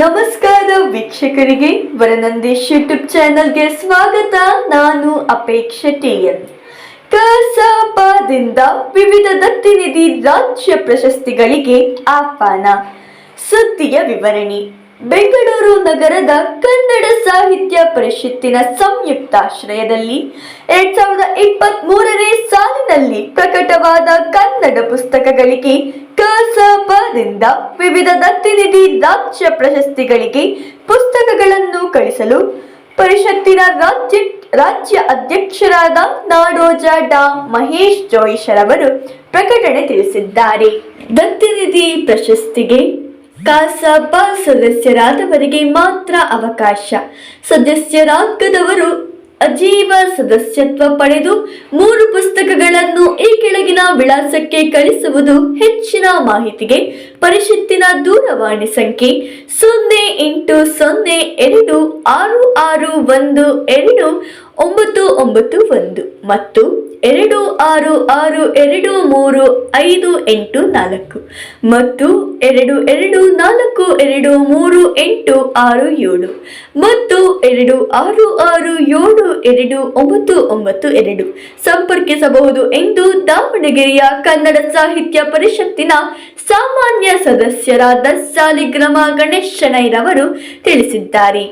ನಮಸ್ಕಾರ ವೀಕ್ಷಕರಿಗೆ ವರನಂದೀಶ್ ಯೂಟ್ಯೂಬ್ ಚಾನಲ್ಗೆ ಸ್ವಾಗತ. ನಾನು ಅಪೇಕ್ಷೆ ಟಿಎನ್ ಕಸಾಪದಿಂದ ವಿವಿಧ ದತ್ತಿನಿಧಿ ರಾಜ್ಯ ಪ್ರಶಸ್ತಿಗಳಿಗೆ ಆಹ್ವಾನ. ಸುದ್ದಿಯ ವಿವರಣೆ. ಬೆಂಗಳೂರು ನಗರದ ಕನ್ನಡ ಸಾಹಿತ್ಯ ಪರಿಷತ್ತಿನ ಸಂಯುಕ್ತಾಶ್ರಯದಲ್ಲಿ ಎರಡ್ ಸಾವಿರದ ಇಪ್ಪತ್ತ್ ಮೂರನೇ ಸಾಲಿನಲ್ಲಿ ಪ್ರಕಟವಾದ ಕನ್ನಡ ಪುಸ್ತಕಗಳಿಗೆ ಕಸಪದಿಂದ ವಿವಿಧ ದತ್ತಿನಿಧಿ ರಾಜ್ಯ ಪ್ರಶಸ್ತಿಗಳಿಗೆ ಪುಸ್ತಕಗಳನ್ನು ಕಳಿಸಲು ಪರಿಷತ್ತಿನ ರಾಜ್ಯ ರಾಜ್ಯ ಅಧ್ಯಕ್ಷರಾದ ನಾಡೋಜ ಡಾ ಮಹೇಶ್ ಜೋಯಿಶರವರು ಪ್ರಕಟಣೆ ತಿಳಿಸಿದ್ದಾರೆ. ದತ್ತಿನಿಧಿ ಪ್ರಶಸ್ತಿಗೆ ಕಸಾಪ ಸದಸ್ಯರಾದವರಿಗೆ ಮಾತ್ರ ಅವಕಾಶ. ಸದಸ್ಯರಾಗದವರು ಅಜೀವ ಸದಸ್ಯತ್ವ ಪಡೆದು ಮೂರು ಪುಸ್ತಕಗಳನ್ನು ಈ ಕೆಳಗಿನ ವಿಳಾಸಕ್ಕೆ ಕಳಿಸುವುದು ಹೆಚ್ಚಿನ ಮಾಹಿತಿಗೆ. ಪರಿಷತ್ತಿನ ದೂರವಾಣಿ ಸಂಖ್ಯೆ ಸೊನ್ನೆ ಎಂಟು ಸೊನ್ನೆ ಎರಡು ಆರು ಆರು ಒಂದು ಎರಡು ಒಂಬತ್ತು ಒಂಬತ್ತು ಒಂದು ಮತ್ತು ಎರಡು ಆರು ಆರು ಎರಡು ಮೂರು ಐದು ಎಂಟು ನಾಲ್ಕು ಮತ್ತು ಎರಡು ಎರಡು ನಾಲ್ಕು ಎರಡು ಮೂರು ಎಂಟು ಆರು ಏಳು ಮತ್ತು ಎರಡು ಆರು ಆರು ಏಳು ಎರಡು ಒಂಬತ್ತು ಒಂಬತ್ತು ಎರಡು ಸಂಪರ್ಕಿಸಬಹುದು ಎಂದು ದಾವಣಗೆರೆಯ ಕನ್ನಡ ಸಾಹಿತ್ಯ ಪರಿಷತ್ತಿನ ಸಾಮಾನ್ಯ ಸದಸ್ಯರಾದ ಸಾಲಿಗ್ರಾಮ ಗಣೇಶನಯ್ಯರವರು ತಿಳಿಸಿದ್ದಾರೆ.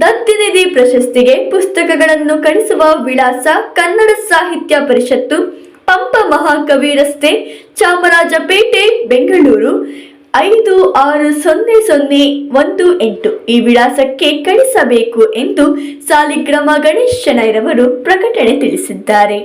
ದತ್ತಿನಿಧಿ ಪ್ರಶಸ್ತಿಗೆ ಪುಸ್ತಕಗಳನ್ನು ಕಳಿಸುವ ವಿಳಾಸ ಕನ್ನಡ ಸಾಹಿತ್ಯ ಪರಿಷತ್ತು, ಪಂಪ ಮಹಾಕವಿ ರಸ್ತೆ, ಚಾಮರಾಜಪೇಟೆ, ಬೆಂಗಳೂರು, ಐದು ಆರು ಸೊನ್ನೆ ಸೊನ್ನೆ ಒಂದು ಎಂಟು. ಈ ವಿಳಾಸಕ್ಕೆ ಕಳಿಸಬೇಕು ಎಂದು ಸಾಲಿಗ್ರಾಮ ಗಣೇಶನೈರವರು ಪ್ರಕಟಣೆ ತಿಳಿಸಿದ್ದಾರೆ.